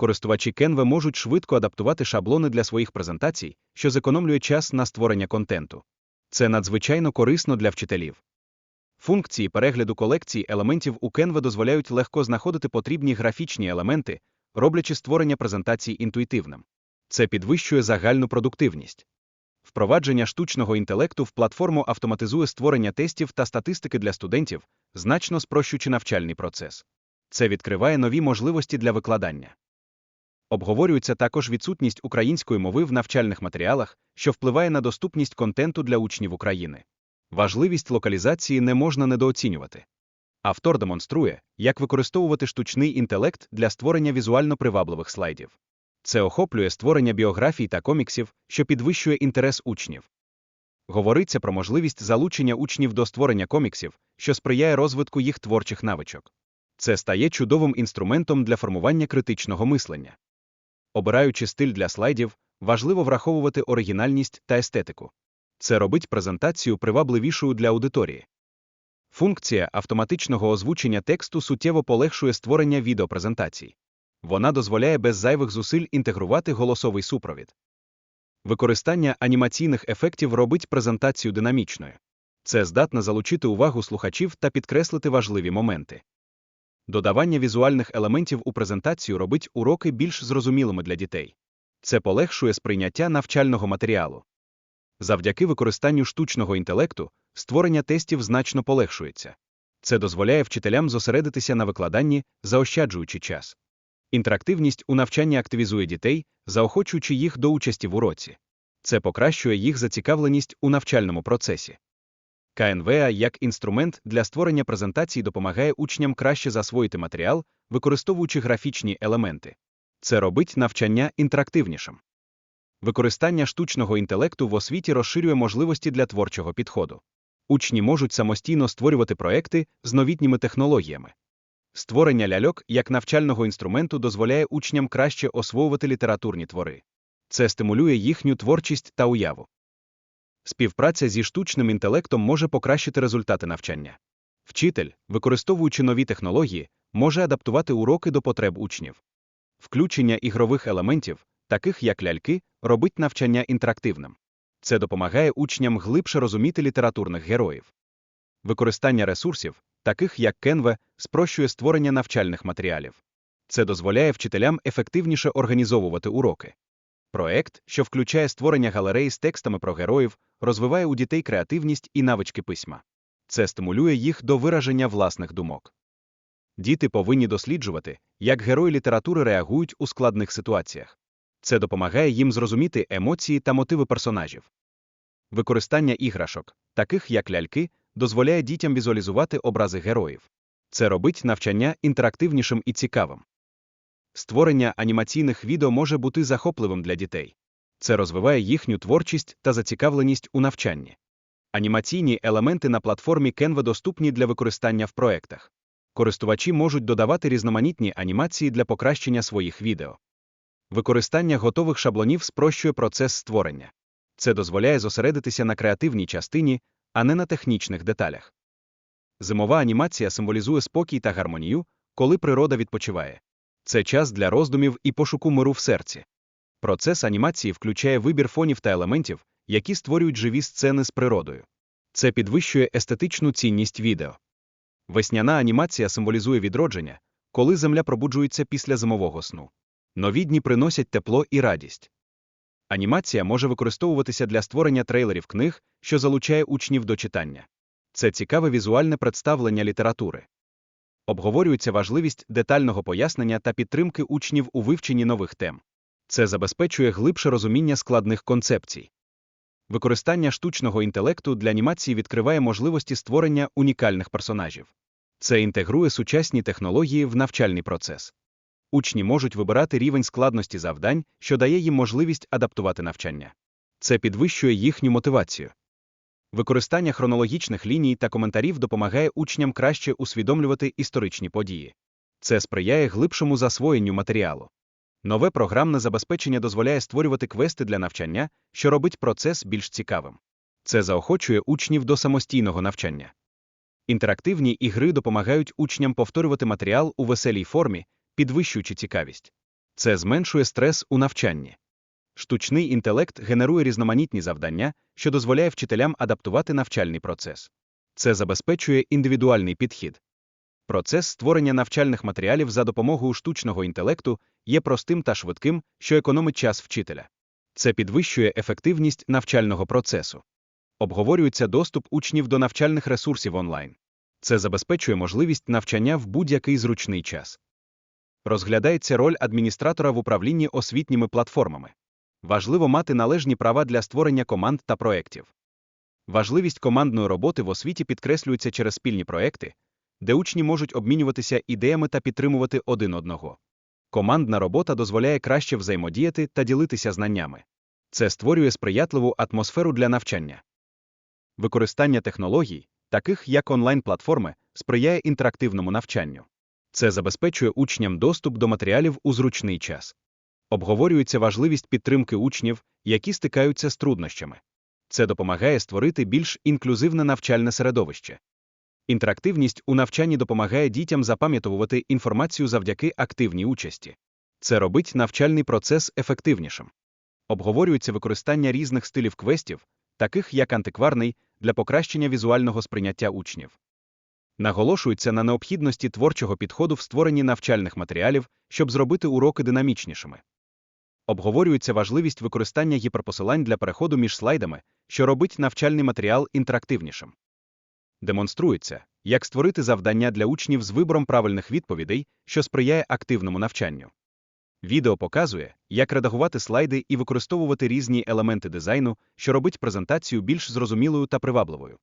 користувачі Canva можуть швидко адаптувати шаблони для своїх презентацій, що зекономлює час на створення контенту. Це надзвичайно корисно для вчителів. Функції перегляду колекцій елементів у Canva дозволяють легко знаходити потрібні графічні елементи, роблячи створення презентацій інтуїтивним. Це підвищує загальну продуктивність. Впровадження штучного інтелекту в платформу автоматизує створення тестів та статистики для студентів, значно спрощуючи навчальний процес. Це відкриває нові можливості для викладання. Обговорюється також відсутність української мови в навчальних матеріалах, що впливає на доступність контенту для учнів України. Важливість локалізації не можна недооцінювати. Автор демонструє, як використовувати штучний інтелект для створення візуально привабливих слайдів. Це охоплює створення біографій та коміксів, що підвищує інтерес учнів. Говориться про можливість залучення учнів до створення коміксів, що сприяє розвитку їх творчих навичок. Це стає чудовим інструментом для формування критичного мислення. Обираючи стиль для слайдів, важливо враховувати оригінальність та естетику. Це робить презентацію привабливішою для аудиторії. Функція автоматичного озвучення тексту суттєво полегшує створення відеопрезентацій. Вона дозволяє без зайвих зусиль інтегрувати голосовий супровід. Використання анімаційних ефектів робить презентацію динамічною. Це здатне залучити увагу слухачів та підкреслити важливі моменти. Додавання візуальних елементів у презентацію робить уроки більш зрозумілими для дітей. Це полегшує сприйняття навчального матеріалу. Завдяки використанню штучного інтелекту створення тестів значно полегшується. Це дозволяє вчителям зосередитися на викладанні, заощаджуючи час. Інтерактивність у навчанні активізує дітей, заохочуючи їх до участі в уроці. Це покращує їх зацікавленість у навчальному процесі. КНВА як інструмент для створення презентацій допомагає учням краще засвоїти матеріал, використовуючи графічні елементи. Це робить навчання інтерактивнішим. Використання штучного інтелекту в освіті розширює можливості для творчого підходу. Учні можуть самостійно створювати проекти з новітніми технологіями. Створення ляльок як навчального інструменту дозволяє учням краще освоювати літературні твори. Це стимулює їхню творчість та уяву. Співпраця зі штучним інтелектом може покращити результати навчання. Вчитель, використовуючи нові технології, може адаптувати уроки до потреб учнів. Включення ігрових елементів, таких як ляльки, робить навчання інтерактивним. Це допомагає учням глибше розуміти літературних героїв. Використання ресурсів, таких як Canva, спрощує створення навчальних матеріалів. Це дозволяє вчителям ефективніше організовувати уроки. Проект, що включає створення галереї з текстами про героїв, розвиває у дітей креативність і навички письма. Це стимулює їх до вираження власних думок. Діти повинні досліджувати, як герої літератури реагують у складних ситуаціях. Це допомагає їм зрозуміти емоції та мотиви персонажів. Використання іграшок, таких як ляльки, дозволяє дітям візуалізувати образи героїв. Це робить навчання інтерактивнішим і цікавим. Створення анімаційних відео може бути захопливим для дітей. Це розвиває їхню творчість та зацікавленість у навчанні. Анімаційні елементи на платформі Canva доступні для використання в проектах. Користувачі можуть додавати різноманітні анімації для покращення своїх відео. Використання готових шаблонів спрощує процес створення. Це дозволяє зосередитися на креативній частині, а не на технічних деталях. Зимова анімація символізує спокій та гармонію, коли природа відпочиває. Це час для роздумів і пошуку миру в серці. Процес анімації включає вибір фонів та елементів, які створюють живі сцени з природою. Це підвищує естетичну цінність відео. Весняна анімація символізує відродження, коли земля пробуджується після зимового сну. Нові дні приносять тепло і радість. Анімація може використовуватися для створення трейлерів книг, що залучає учнів до читання. Це цікаве візуальне представлення літератури. Обговорюється важливість детального пояснення та підтримки учнів у вивченні нових тем. Це забезпечує глибше розуміння складних концепцій. Використання штучного інтелекту для анімації відкриває можливості створення унікальних персонажів. Це інтегрує сучасні технології в навчальний процес. Учні можуть вибирати рівень складності завдань, що дає їм можливість адаптувати навчання. Це підвищує їхню мотивацію. Використання хронологічних ліній та коментарів допомагає учням краще усвідомлювати історичні події. Це сприяє глибшому засвоєнню матеріалу. Нове програмне забезпечення дозволяє створювати квести для навчання, що робить процес більш цікавим. Це заохочує учнів до самостійного навчання. Інтерактивні ігри допомагають учням повторювати матеріал у веселій формі, підвищуючи цікавість. Це зменшує стрес у навчанні. Штучний інтелект генерує різноманітні завдання, що дозволяє вчителям адаптувати навчальний процес. Це забезпечує індивідуальний підхід. Процес створення навчальних матеріалів за допомогою штучного інтелекту є простим та швидким, що економить час вчителя. Це підвищує ефективність навчального процесу. Обговорюється доступ учнів до навчальних ресурсів онлайн. Це забезпечує можливість навчання в будь-який зручний час. Розглядається роль адміністратора в управлінні освітніми платформами. Важливо мати належні права для створення команд та проєктів. Важливість командної роботи в освіті підкреслюється через спільні проекти, де учні можуть обмінюватися ідеями та підтримувати один одного. Командна робота дозволяє краще взаємодіяти та ділитися знаннями. Це створює сприятливу атмосферу для навчання. Використання технологій, таких як онлайн-платформи, сприяє інтерактивному навчанню. Це забезпечує учням доступ до матеріалів у зручний час. Обговорюється важливість підтримки учнів, які стикаються з труднощами. Це допомагає створити більш інклюзивне навчальне середовище. Інтерактивність у навчанні допомагає дітям запам'ятовувати інформацію завдяки активній участі. Це робить навчальний процес ефективнішим. Обговорюється використання різних стилів квестів, таких як антикварний, для покращення візуального сприйняття учнів. Наголошується на необхідності творчого підходу в створенні навчальних матеріалів, щоб зробити уроки динамічнішими. Обговорюється важливість використання гіперпосилань для переходу між слайдами, що робить навчальний матеріал інтерактивнішим. Демонструється, як створити завдання для учнів з вибором правильних відповідей, що сприяє активному навчанню. Відео показує, як редагувати слайди і використовувати різні елементи дизайну, що робить презентацію більш зрозумілою та привабливою.